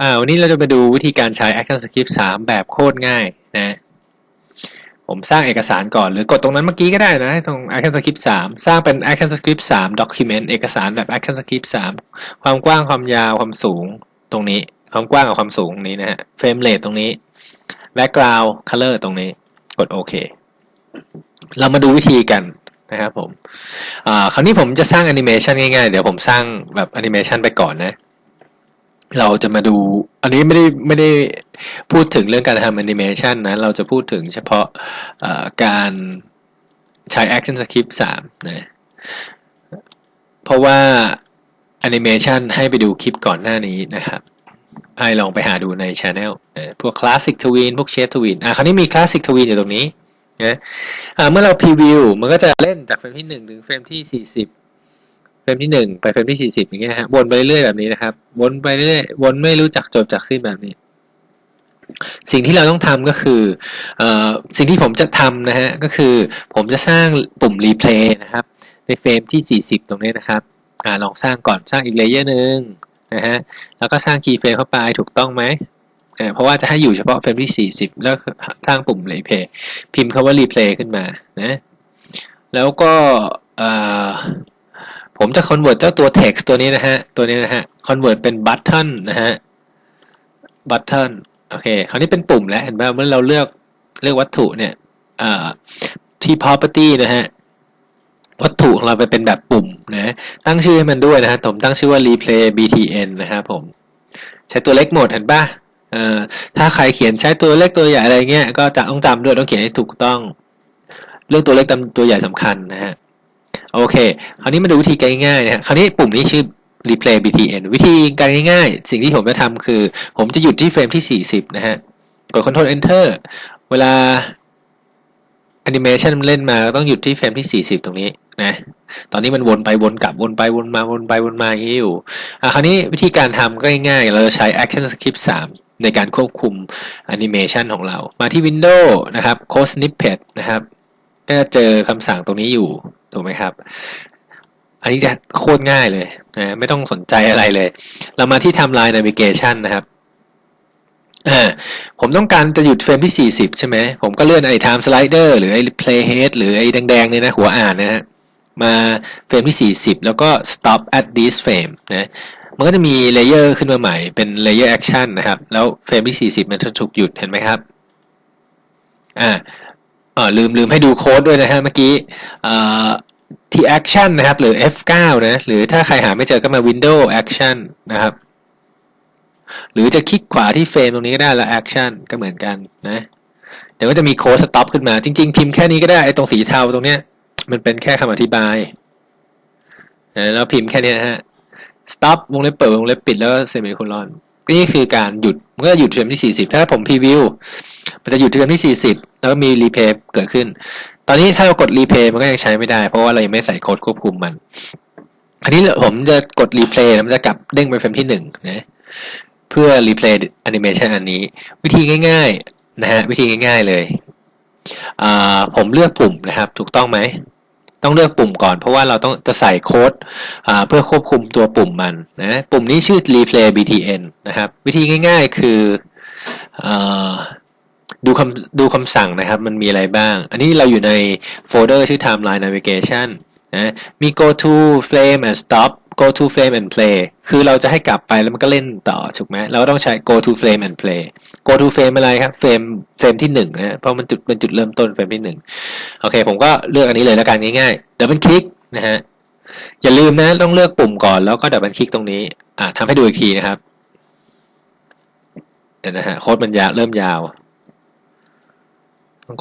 อ่าวันนี้เราจะมาดูวิธีการใช้ Action Script 3 แบบโคตรง่ายนะ ผมสร้างเอกสารก่อนหรือกดตรงนั้นเมื่อกี้ก็ได้นะ ตรง Action Script 3 สร้างเป็น Action Script 3 Document เอกสารแบบ Action Script 3 ความกว้างความยาวความสูงตรงนี้ ความกว้างกับความสูงตรงนี้นะฮะ Frame Rate ตรงนี้ Background Color ตรงนี้ กดโอเค เรามาดูวิธีกันนะครับผม อ่า คราวนี้ผมจะสร้างแอนิเมชันง่ายๆ เดี๋ยวผมสร้างแบบแอนิเมชันไปก่อนนะ เราจะมาดู อันนี้ไม่ได้ไม่ได้พูดถึงเรื่องการทำแอนิเมชันนะ เราจะพูดถึงเฉพาะการใช้ Action Script 3 นะ เพราะว่าแอนิเมชันให้ไปดูคลิปก่อนหน้านี้นะครับ ให้ลองไปหาดูใน Channel นะพวก Classic Twin พวก Shape Twin อะคราวนี้มี Classic Twin อยู่ตรงนี้นะอ่าเมื่อเราพรีวิวมันก็จะเล่นจากเฟรมที่ 1 ถึงเฟรมที่ 40 เฟรมที่1ไปเฟรมที่40อย่างเงี้ยฮะวนไปเรื่อยๆแบบนี้นะครับวนไปเรื่อยๆวนไม่รู้จักจบจากสิ้นแบบนี้ สิ่งที่เราต้องทำก็คืออสิ่งที่ผมจะทำนะฮะก็คือผมจะสร้างปุ่มรีเพลย์นะครับ ในเฟรมที่ 40 ตรงนี้นะครับอลองสร้างก่อนสร้างอีกเลเยอร์หนึ่งนะฮะแล้วก็สร้างคีย์เฟรมเข้าไปถูกต้องไหมเพราะว่าจะให้อยู่เฉพาะเฟรมที่ 40 แล้วสร้างปุ่มรีเพย์พิมพ์คำว่ารีเพลย์ขึ้นมานะ แล้วก็ ผมจะ convert เจ้าตัว text ตัวนี้นะฮะ ตัวนี้นะฮะ convert เป็น button นะฮะ button โอเค คราวนี้เป็นปุ่มแล้ว เห็นไหมเมื่อเราเลือกเลือกวัตถุเนี่ยที่ property นะฮะ วัตถุของเราไปเป็นแบบปุ่มนะ ตั้งชื่อให้มันด้วยนะฮะ ผมตั้งชื่อว่า replay btn นะครับผม ใช้ตัวเล็กหมดเห็นปะเอ่อถ้าใครเขียนใช้ตัวเล็กตัวใหญ่อะไรเงี้ย ก็จะต้องจำด้วยต้องเขียนให้ถูกต้อง เรื่องตัวเล็กตัวใหญ่สำคัญนะฮะ โอเค คราวนี้มาดูวิธีการง่ายๆนะคราวนี้ปุ่มนี้ชื่อ replay btn วิธีการง่ายๆ สิ่งที่ผมจะทำคือ ผมจะหยุดที่เฟรมที่ 40 นะฮะ กด Ctrl Enter เวลา animation มันเล่นมาต้องหยุดที่เฟรมที่ 40 ตรงนี้นะ ตอนนี้มันวนไปวนกลับวนไปวนมาวนไปวนมาอย่างนี้อยู่ อะคราวนี้วิธีการทำก็ง่ายๆ เราจะใช้ action script 3ในการควบคุม animation ของเรา มาที่ Windows นะครับ Code Snippet นะครับ ก็จะเจอคำสั่งตรงนี้อยู่ ถูกไหมครับ อันนี้จะโคตรง่ายเลยนะไม่ต้องสนใจอะไรเลย เรามาที่ Timeline Navigation นะครับผมต้องการจะหยุดเฟรมที่ 40 ใช่ไหม ผมก็เลื่อนไอ้ Time Slider หรือไอ้ Playhead หรือไอ้แดงๆเนี่ยนะ หัวอ่านนะฮะ มาเฟรมที่ 40 แล้วก็ Stop at this frame นะ มันก็จะมีเลเยอร์ขึ้นมาใหม่ เป็น Layer Action นะครับ แล้วเฟรมที่ 40 มันจะถูกหยุด เห็นไหมครับ อ่าอ๋อลืมลืมให้ดูโค้ดด้วยนะฮะ เมื่อกี้ ที่ action นะครับ หรือ F9 นะ หรือถ้าใครหาไม่เจอก็มา Windows action นะครับ หรือจะคลิกขวาที่เฟรมตรงนี้ก็ได้แล้ว action ก็เหมือนกันนะ เดี๋ยวก็จะมีโค้ด stop ขึ้นมา จริง ๆ พิมพ์แค่นี้ก็ได้ ไอ้ตรงสีเทาตรงเนี้ย มันเป็นแค่คำอธิบายแล้วพิมพ์แค่นี้นะฮะ stop วงเล็บเปิดวงเล็บปิดแล้วเซมิโคลอนนี่คือการหยุดเมื่อหยุดเฟรมที่ 40 ถ้าผมพรีวิว มันจะหยุดที่เฟรมที่ 40 แล้วก็มีรีเพย์เกิดขึ้น ตอนนี้ถ้าเรากดรีเพย์มันก็ยังใช้ไม่ได้ เพราะว่าเรายังไม่ใส่โค้ดควบคุมมันอันนี้ผมจะกดรีเพย์มันจะกลับเด้งไปเฟรมที่1นะเพื่อรีเพย์แอนิเมชันอันนี้ วิธีง่ายๆนะฮะวิธีง่าย ๆเลยผมเลือกปุ่มนะครับ ถูกต้องไหม ต้องเลือกปุ่มก่อน เพราะว่าเราต้องจะใส่โค้ดเพื่อควบคุมตัวปุ่มมันนะปุ่มนี้ชื่อ replay btn นะครับ วิธีง่าย ๆ คืออ ดูคำดูคำสั่งนะครับ มันมีอะไรบ้าง อันนี้เราอยู่ในโฟลเดอร์ชื่อ timeline navigation นะมี go to frame and stop go to frame and play คือเราจะให้กลับไปแล้วมันก็เล่นต่อถูกไหมเราก็ต้องใช้ go to frame and play go to frame อะไรครับเฟรมเฟรมที่หนึ่งนะเพราะมันจุดเป็นจุดเริ่มต้นเฟรมที่หนึ่งโอเค ผมก็เลือกอันนี้เลยแล้วกันง่ายๆ double click นะฮะอย่าลืมนะต้องเลือกปุ่มก่อนแล้วก็ double click ตรงนี้อ่าทำให้ดูอีกทีนะครับเดี๋ยวนะฮะโค้ดมันยาวเริ่มยาว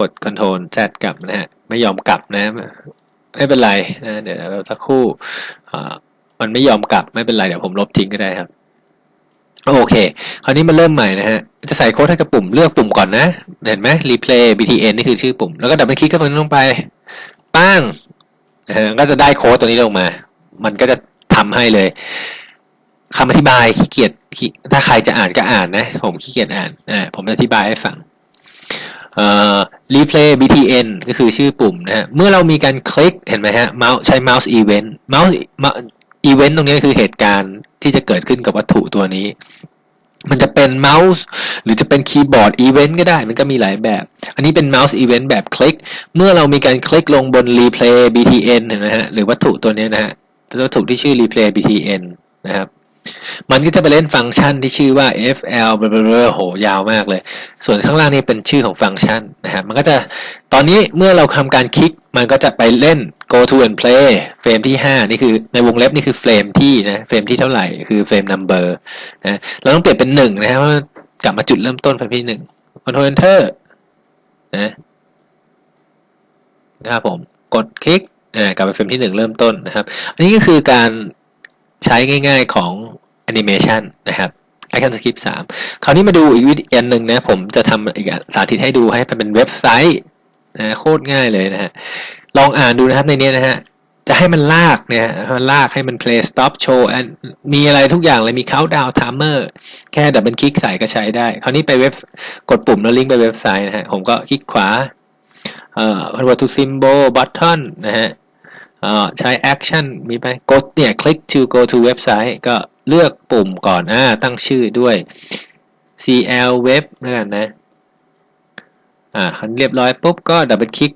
กด Ctrl Z กลับนะฮะ ไม่ยอมกลับนะ ไม่เป็นไรนะ เดี๋ยวเราสักครู่มันไม่ยอมกลับไม่เป็นไร เดี๋ยวผมลบทิ้งก็ได้ครับ โอเค คราวนี้มาเริ่มใหม่นะฮะ จะใส่โค้ดให้กับปุ่มเลือกปุ่มก่อนนะ เห็นไหม replay btn นี่คือชื่อปุ่ม แล้วก็ดับเบิลคลิกเข้าไปลงไป ปั้งนะฮะก็จะได้โค้ดตัวนี้ลงมา มันก็จะทำให้เลยคำอธิบายขี้เกียจถ้าใครจะอ่านก็อ่านนะ ผมขี้เกียจอ่านอ่าผมอธิบายให้ฟัง เอ่อ replay btn ก็คือชื่อปุ่มนะฮะ เมื่อเรามีการคลิกเห็นไหมฮะ เมาส์ใช้ mouse event mouse อีเวนต์ตรงนี้คือเหตุการณ์ที่จะเกิดขึ้นกับวัตถุตัวนี้ มันจะเป็นเมาส์หรือจะเป็นคีย์บอร์ดอีเวนต์ก็ได้ มันก็มีหลายแบบ อันนี้เป็นเมาส์อีเวนต์แบบคลิก เมื่อเรามีการคลิกลงบน replay btn เห็นไหมฮะ หรือวัตถุตัวนี้นะฮะ วัตถุที่ชื่อ replay btn นะครับ มันก็จะไปเล่นฟังก์ชันที่ชื่อว่า fl บลาโหยาวมากเลย ส่วนข้างล่างนี่เป็นชื่อของฟังก์ชันนะครับมันก็จะตอนนี้เมื่อเราทำการคลิก มันก็จะไปเล่น go to and play เฟรมที่ 5 นี่คือในวงเล็บนี่คือเฟรมที่นะเฟรมที่เท่าไหร่คือเฟรม number นะเราต้องเปลี่ยนเป็นหนึ่งนะครับกลับมาจุดเริ่มต้นเฟรมที่หนึ่ง control enter นะนะครับผมกดคลิกอ่ากลับไปเฟรมที่หนึ่งเริ่มต้นนะครับ อันนี้ก็คือการ ใช้ง่าย ๆของ animation นะครับ Icon Script 3 คราวนี้มาดูอีกวิธีอันหนึ่งนะ ผมจะทำอีกสาธิตให้ดูให้เป็นเว็บไซต์นะโคตรง่ายเลยนะฮะ ลองอ่านดูนะครับในนี้นะฮะ จะให้มันลากเนี่ยมันลากให้มัน play stop show and มีอะไรทุกอย่างเลยมี countdown timer แค่ดับเบิลคลิกใส่ก็ใช้ได้ คราวนี้ไปเว็บกดปุ่มแล้วลิงก์ไปเว็บไซต์นะฮะ ผมก็คลิกขวาเอ่อ convert to symbol button นะฮะ อ่ใช้ action มีไปกดเนี่ย click to go to website ก็เลือกปุ่มก่อนอ่าตั้งชื่อด้วย cl web แล้วกันนะอ่าเรียบร้อยปุ๊บก็ดับเบิลคลิก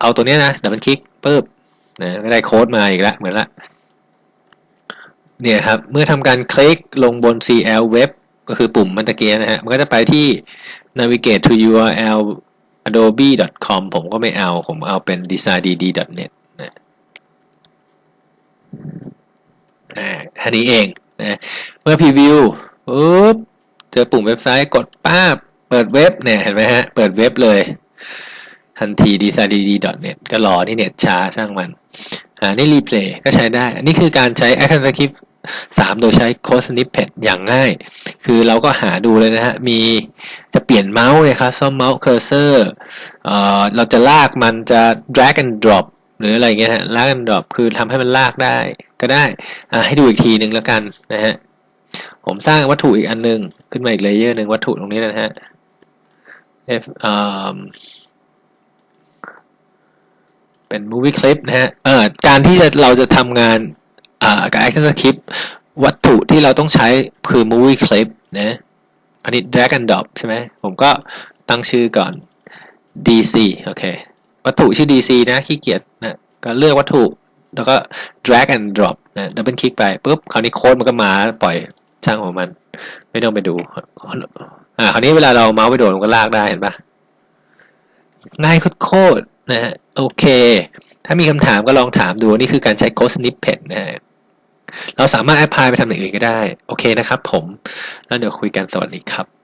เอาตัวเนี้ยนะดับเบิลคลิกปุ๊บนะก็ได้โค้ดมาอีกแล้วเหมือนละเนี่ยครับเมื่อทำการคลิกลงบน CL Web ก็คือปุ่มมันตะเกียนะฮะ มันก็จะไปที่ navigate to URL adobe.com ผมก็ไม่เอา ผมเอาเป็น designdd.net อ่าแค่นี้เองนะเมื่อพรีวิวปุ๊บเจอปุ่มเว็บไซต์กดป้าบเปิดเว็บเนี่ยเห็นไหมฮะ เปิดเว็บเลย ทันที designdd.net ก็รอที่เน็ตช้าช่างมันอ่านี่รีเพลย์ก็ใช้ได้ อันนี้คือการใช้ Action Script 3 โดยใช้ Code Snippet อย่างง่าย คือเราก็หาดูเลยนะฮะ มีจะเปลี่ยนเมาส์เนี่ยครับซ่อมเมาส์เคอร์เซอร์เอ่อเราจะลากมันจะ drag and drop หรืออะไรเงี้ยฮะ drag and drop คือทำให้มันลากได้ก็ได้อ่าให้ดูอีกทีหนึ่งแล้วกันนะฮะผมสร้างวัตถุอีกอันหนึง ขึ้นมาอีกเลเยอร์หนึ่งวัตถุตรงนี้นะฮะ F เป็น movie clip นะฮะเอ่อการที่จะเราจะทำงานอ่ากับ action script วัตถุที่เราต้องใช้คือ movie clip นะอันนี้ drag and drop ใช่ไหมผมก็ตั้งชื่อก่อน dc โอเค วัตถุชื่อ dc นะขี้เกียจนะก็เลือกวัตถุ แล้วก็ drag and drop นะดับเบิลคลิกไปปุ๊บคราวนี้โค้ดมันก็มาปล่อยช่างของมัน ไม่ต้องไปดูอ่าคราวนี้เวลาเราเมาส์ไปโดนมันก็ลากได้เห็นปะง่ายโคตรๆนะฮะโอเค ถ้ามีคำถามก็ลองถามดูนี่คือการใช้ Code Snippet นะฮะเราสามารถแอพพลายไปทำอย่างอื่นก็ได้ โอเคนะครับผม แล้วเดี๋ยวคุยกันสวัสดีครับ